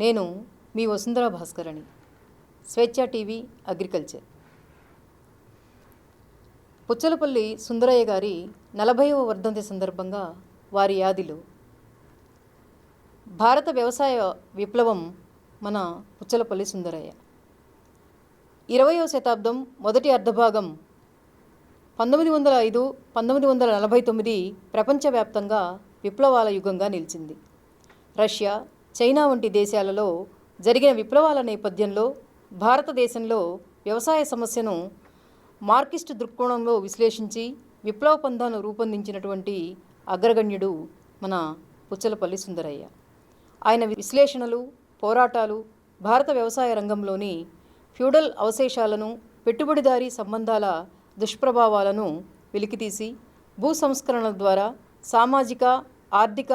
నేను మీ వసుంధర భాస్కరణి స్వేచ్ఛ TV agriculture. Puchalapalli Sundarayya గారి నలభైవ వర్ధంతి సందర్భంగా వారి యాదిలో భారత వ్యవసాయ విప్లవం మన పుచ్చలపల్లి సుందరయ్య. ఇరవయో శతాబ్దం మొదటి అర్ధభాగం పంతొమ్మిది వందల ఐదు పంతొమ్మిది వందల నలభై తొమ్మిది ప్రపంచవ్యాప్తంగా విప్లవాల యుగంగా నిలిచింది. రష్యా చైనా వంటి దేశాలలో జరిగిన విప్లవాల నేపథ్యంలో భారతదేశంలో వ్యవసాయ సమస్యను మార్కిస్ట్ దృక్కోణంలో విశ్లేషించి విప్లవ పంధాను రూపొందించినటువంటి అగ్రగణ్యుడు మన పుచ్చలపల్లి సుందరయ్య. ఆయన విశ్లేషణలు పోరాటాలు భారత వ్యవసాయ రంగంలోని ఫ్యూడల్ అవశేషాలను పెట్టుబడిదారీ సంబంధాల దుష్ప్రభావాలను వెలికితీసి భూ సంస్కరణల ద్వారా సామాజిక ఆర్థిక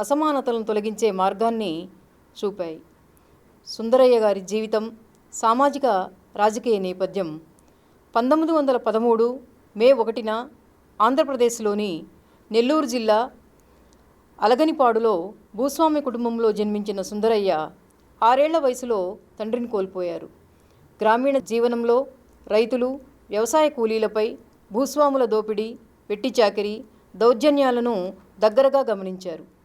అసమానతలను తొలగించే మార్గాన్ని చూపాయి. సుందరయ్య గారి జీవితం సామాజిక రాజకీయ నేపథ్యం. పంతొమ్మిది వందల పదమూడు మే ఒకటిన ఆంధ్రప్రదేశ్లోని నెల్లూరు జిల్లా అలగనిపాడులో భూస్వామి కుటుంబంలో జన్మించిన సుందరయ్య ఆరేళ్ళ వయసులో తండ్రిని కోల్పోయారు. గ్రామీణ జీవనంలో రైతులు వ్యవసాయ కూలీలపై భూస్వాముల దోపిడీ వెట్టి చాకిరీ దౌర్జన్యాలను దగ్గరగా గమనించారు.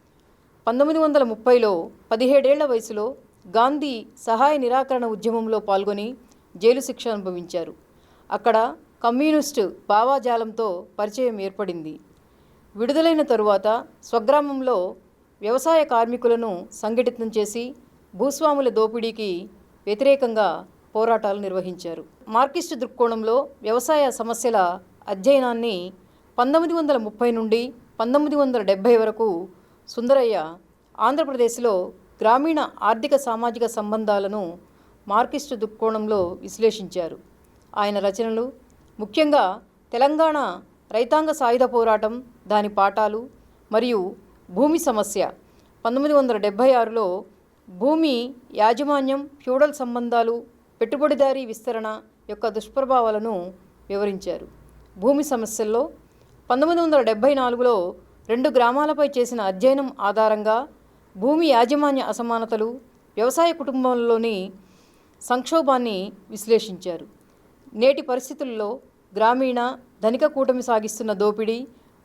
పంతొమ్మిది వందల ముప్పైలో పదిహేడేళ్ళ వయసులో గాంధీ సహాయ నిరాకరణ ఉద్యమంలో పాల్గొని జైలు శిక్ష అనుభవించారు. అక్కడ కమ్యూనిస్టు భావాజాలంతో పరిచయం ఏర్పడింది. విడుదలైన తరువాత స్వగ్రామంలో వ్యవసాయ కార్మికులను సంఘటితం చేసి భూస్వాముల దోపిడీకి వ్యతిరేకంగా పోరాటాలు నిర్వహించారు. మార్కిస్టు దృక్కోణంలో వ్యవసాయ సమస్యల అధ్యయనాన్ని పంతొమ్మిది వందల ముప్పై నుండి పంతొమ్మిది వందల డెబ్భై వరకు సుందరయ్య ఆంధ్రప్రదేశ్లో గ్రామీణ ఆర్థిక సామాజిక సంబంధాలను మార్కిస్టు దృక్కోణంలో విశ్లేషించారు. ఆయన రచనలు ముఖ్యంగా తెలంగాణ రైతాంగ సాయుధ పోరాటం దాని పాఠాలు మరియు భూమి సమస్య. పంతొమ్మిది వందల డెబ్భై ఆరులో భూమి యాజమాన్యం ఫ్యూడల్ సంబంధాలు పెట్టుబడిదారీ విస్తరణ యొక్క దుష్ప్రభావాలను వివరించారు. భూమి సమస్యల్లో పంతొమ్మిది వందల డెబ్భై నాలుగులో రెండు గ్రామాలపై చేసిన అధ్యయనం ఆధారంగా భూమి యాజమాన్య అసమానతలు వ్యవసాయ కుటుంబంలోని సంక్షోభాన్ని విశ్లేషించారు. నేటి పరిస్థితుల్లో గ్రామీణ ధనిక కూటమి సాగిస్తున్న దోపిడీ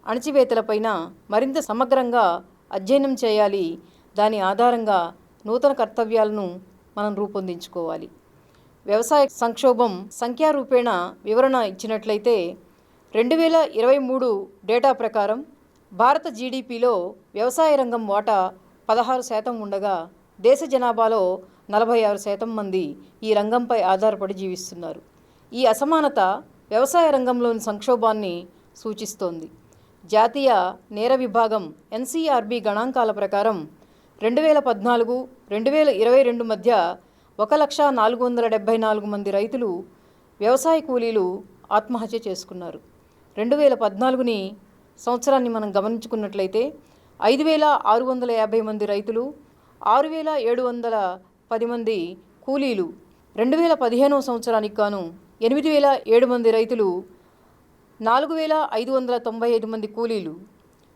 అణచివేతలపైన మరింత సమగ్రంగా అధ్యయనం చేయాలి. దాని ఆధారంగా నూతన కర్తవ్యాలను మనం రూపొందించుకోవాలి. వ్యవసాయ సంక్షోభం సంఖ్యారూపేణ వివరణ ఇచ్చినట్లయితే రెండు వేల ఇరవై మూడు డేటా ప్రకారం భారత జీడిపిలో వ్యవసాయ రంగం వాటా పదహారు శాతం ఉండగా దేశ జనాభాలో నలభై ఆరు శాతం మంది ఈ రంగంపై ఆధారపడి జీవిస్తున్నారు. ఈ అసమానత వ్యవసాయ రంగంలోని సంక్షోభాన్ని సూచిస్తోంది. జాతీయ నేర విభాగం ఎన్సీఆర్బి గణాంకాల ప్రకారం రెండు వేల పద్నాలుగు రెండు వేల ఇరవై రెండు మధ్య ఒక లక్ష నాలుగు వందల డెబ్భై నాలుగు మంది రైతులు వ్యవసాయ కూలీలు ఆత్మహత్య చేసుకున్నారు. రెండు వేల పద్నాలుగుని సంవత్సరాన్ని మనం గమనించుకున్నట్లయితే ఐదు వేల ఆరు వందల యాభై మంది రైతులు ఆరు వేల ఏడు వందల పది మంది కూలీలు రెండు వేల పదిహేనవ సంవత్సరానికి గాను ఎనిమిది వేల ఏడు మంది రైతులు నాలుగు వేల ఐదు వందల తొంభై ఐదు మంది కూలీలు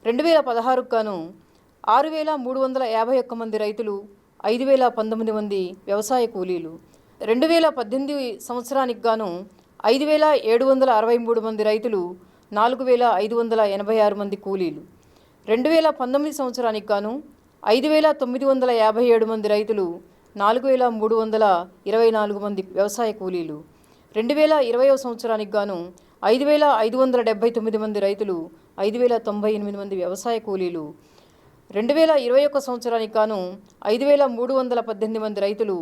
రెండు వేల పదహారుకు గాను ఆరు వేల మూడు వందల యాభై ఒక్క మంది రైతులు ఐదు వేల పంతొమ్మిది మంది వ్యవసాయ కూలీలు రెండు వేల పద్దెనిమిది సంవత్సరానికి గాను ఐదు వేల ఏడు వందల అరవై మూడు మంది రైతులు నాలుగు వేల ఐదు వందల ఎనభై ఆరు మంది కూలీలు. రెండు వేల పంతొమ్మిది సంవత్సరానికి గాను ఐదు వేల తొమ్మిది వందల యాభై ఏడు మంది రైతులు నాలుగు వేల మూడు వందల ఇరవై నాలుగు మంది వ్యవసాయ కూలీలు. రెండు వేల ఇరవయో సంవత్సరానికి గాను ఐదు వేల ఐదు వందల డెబ్బై తొమ్మిది మంది రైతులు ఐదు వేల తొంభై ఎనిమిది మంది వ్యవసాయ కూలీలు. రెండు వేల ఇరవై ఒక్క సంవత్సరానికి గాను ఐదు వేల మూడు వందల పద్దెనిమిది మంది రైతులు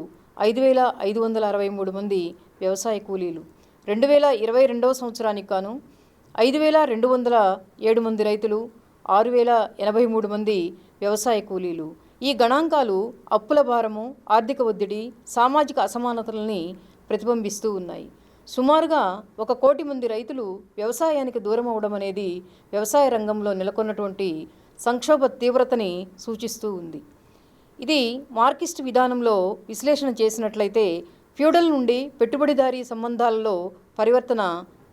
ఐదు వేల ఐదు వందల అరవై మూడు మంది వ్యవసాయ కూలీలు. రెండు వేల ఇరవై రెండవ సంవత్సరానికి గాను ఐదు వేల రెండు వందల ఏడు మంది రైతులు ఆరు వేల ఎనభై మూడు మంది వ్యవసాయ కూలీలు. ఈ గణాంకాలు అప్పుల భారము ఆర్థిక ఒత్తిడి సామాజిక అసమానతలని ప్రతిబింబిస్తూ ఉన్నాయి. సుమారుగా ఒక కోటి మంది రైతులు వ్యవసాయానికి దూరం అవడం అనేది వ్యవసాయ రంగంలో నెలకొన్నటువంటి సంక్షోభ తీవ్రతని సూచిస్తూ ఉంది. ఇది మార్కిస్ట్ విధానంలో విశ్లేషణ చేసినట్లయితే ఫ్యూడల్ నుండి పెట్టుబడిదారీ సంబంధాలలో పరివర్తన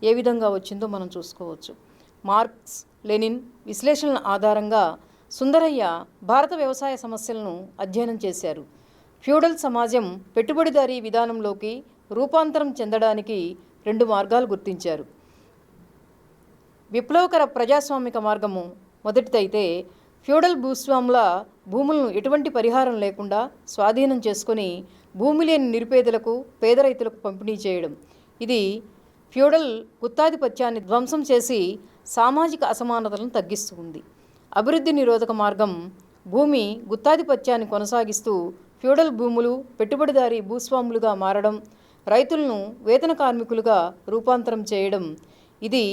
ఏ విధంగా వచ్చిందో మనం చూసుకోవచ్చు. మార్క్స్ లెనిన్ విశ్లేషణల ఆధారంగా సుందరయ్య భారత వ్యవసాయ సమస్యలను అధ్యయనం చేశారు. ఫ్యూడల్ సమాజం పెట్టుబడిదారీ విధానంలోకి రూపాంతరం చెందడానికి రెండు మార్గాలు గుర్తించారు. విప్లవకర ప్రజాస్వామిక మార్గము మొదటిదైతే ఫ్యూడల్ భూస్వాముల భూములను ఎటువంటి పరిహారం లేకుండా స్వాధీనం చేసుకొని భూమి లేని నిరుపేదలకు పేద రైతులకు పంపిణీ చేయడం. ఇది ఫ్యూడల్ గుత్తాధిపత్యాన్ని ధ్వంసం చేసి సామాజిక అసమానతలను తగ్గిస్తూ ఉంది. అభివృద్ధి నిరోధక మార్గం భూమి గుత్తాధిపత్యాన్ని కొనసాగిస్తూ ఫ్యూడల్ భూములు పెట్టుబడిదారీ భూస్వాములుగా మారడం రైతులను వేతన కార్మికులుగా రూపాంతరం చేయడం ఇది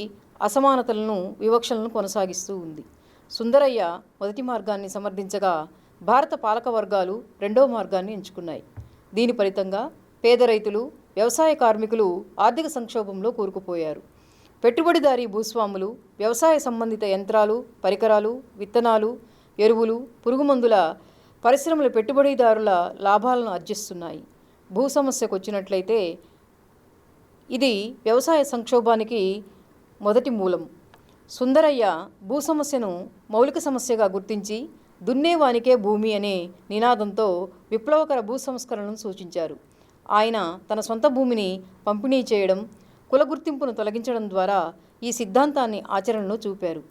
అసమానతలను వివక్షలను కొనసాగిస్తూ ఉంది. సుందరయ్య మొదటి మార్గాన్ని సమర్థించగా భారత పాలక వర్గాలు రెండవ మార్గాన్ని ఎంచుకున్నాయి. దీని ఫలితంగా పేద రైతులు వ్యవసాయ కార్మికులు ఆర్థిక సంక్షోభంలో కూరుకుపోయారు. పెట్టుబడిదారీ భూస్వాములు వ్యవసాయ సంబంధిత యంత్రాలు పరికరాలు విత్తనాలు ఎరువులు పురుగుమందుల పరిశ్రమల పెట్టుబడిదారుల లాభాలను ఆర్జిస్తున్నాయి. భూ సమస్యకు వచ్చినట్లయితే ఇది వ్యవసాయ సంక్షోభానికి మొదటి మూలం. సుందరయ్య భూ సమస్యను మౌలిక సమస్యగా గుర్తించి దున్నేవానికే భూమి అనే నినాదంతో విప్లవకర భూ సంస్కరణను సూచించారు. ఆయన తన సొంత భూమిని పంపిణీ చేయడం కుల గుర్తింపును తొలగించడం ద్వారా ఈ సిద్ధాంతాన్ని ఆచరణలో చూపారు.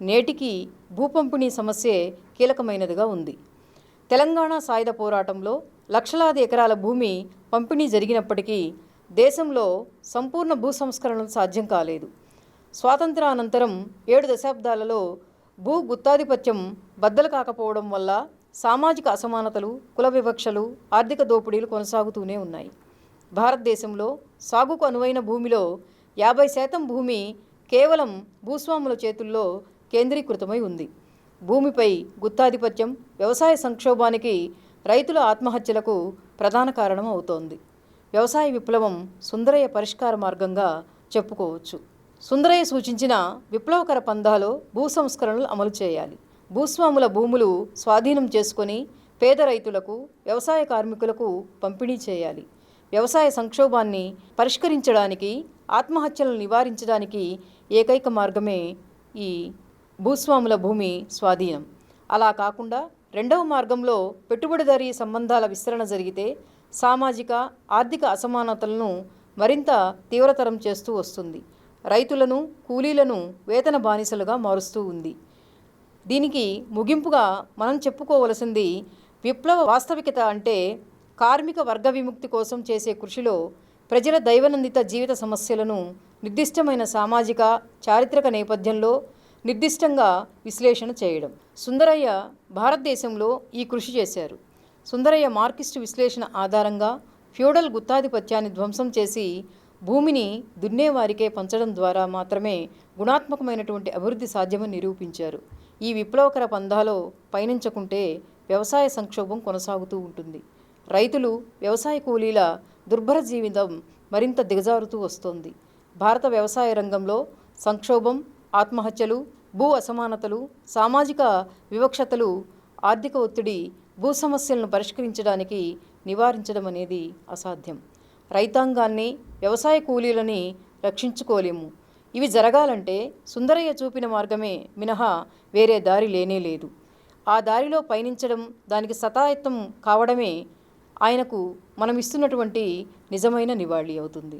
నేటికి భూ పంపిణీ సమస్యే కీలకమైనదిగా ఉంది. తెలంగాణ సాయుధ పోరాటంలో లక్షలాది ఎకరాల భూమి పంపిణీ జరిగినప్పటికీ దేశంలో సంపూర్ణ భూ సంస్కరణలు సాధ్యం కాలేదు. స్వాతంత్రానంతరం ఏడు దశాబ్దాలలో భూ గుత్తాధిపత్యం బద్దలు కాకపోవడం వల్ల సామాజిక అసమానతలు కుల వివక్షలు ఆర్థిక దోపిడీలు కొనసాగుతూనే ఉన్నాయి. భారతదేశంలో సాగుకు అనువైన భూమిలో యాభై శాతం భూమి కేవలం భూస్వాముల చేతుల్లో కేంద్రీకృతమై ఉంది. భూమిపై గుత్తాధిపత్యం వ్యవసాయ సంక్షోభానికి రైతుల ఆత్మహత్యలకు ప్రధాన కారణం అవుతోంది. వ్యవసాయ విప్లవం సుందరయ్య పరిష్కార మార్గంగా చెప్పుకోవచ్చు. సుందరయ్య సూచించిన విప్లవకర పందాలో భూ సంస్కరణలు అమలు చేయాలి. భూస్వాముల భూములు స్వాధీనం చేసుకొని పేద రైతులకు వ్యవసాయ కార్మికులకు పంపిణీ చేయాలి. వ్యవసాయ సంక్షోభాన్ని పరిష్కరించడానికి ఆత్మహత్యలను నివారించడానికి ఏకైక మార్గమే ఈ భూస్వాముల భూమి స్వాధీనం. అలా కాకుండా రెండవ మార్గంలో పెట్టుబడిదారీ సంబంధాల విస్తరణ జరిగితే సామాజిక ఆర్థిక అసమానతలను మరింత తీవ్రతరం చేస్తూ వస్తుంది. రైతులను కూలీలను వేతన బానిసలుగా మారుస్తూ ఉంది. దీనికి ముగింపుగా మనం చెప్పుకోవలసింది విప్లవ వాస్తవికత అంటే కార్మిక వర్గ విముక్తి కోసం చేసే కృషిలో ప్రజల దైవనందిత జీవిత సమస్యలను నిర్దిష్టమైన సామాజిక చారిత్రక నేపథ్యంలో నిర్దిష్టంగా విశ్లేషణ చేయడం. సుందరయ్య భారతదేశంలో ఈ కృషి చేశారు. సుందరయ్య మార్కిస్టు విశ్లేషణ ఆధారంగా ఫ్యూడల్ గుత్తాధిపత్యాన్ని ధ్వంసం చేసి భూమిని దున్నేవారికే పంచడం ద్వారా మాత్రమే గుణాత్మకమైనటువంటి అభివృద్ధి సాధ్యమని నిరూపించారు. ఈ విప్లవకర పంధాలో పయనించకుంటే వ్యవసాయ సంక్షోభం కొనసాగుతూ ఉంటుంది. రైతులు వ్యవసాయ కూలీల దుర్భర జీవితం మరింత దిగజారుతూ వస్తోంది. భారత వ్యవసాయ రంగంలో సంక్షోభం ఆత్మహత్యలు భూ అసమానతలు సామాజిక వివక్షతలు ఆర్థిక ఒత్తిడి భూ సమస్యలను పరిష్కరించడానికి నివారించడం అనేది అసాధ్యం. రైతాంగాన్ని వ్యవసాయ కూలీలని రక్షించుకోలేము. ఇవి జరగాలంటే సుందరయ్య చూపిన మార్గమే మినహా వేరే దారి లేనే లేదు. ఆ దారిలో పయనించడం దానికి సతాయత్తం కావడమే ఆయనకు మనం ఇస్తున్నటువంటి నిజమైన నివాళి అవుతుంది.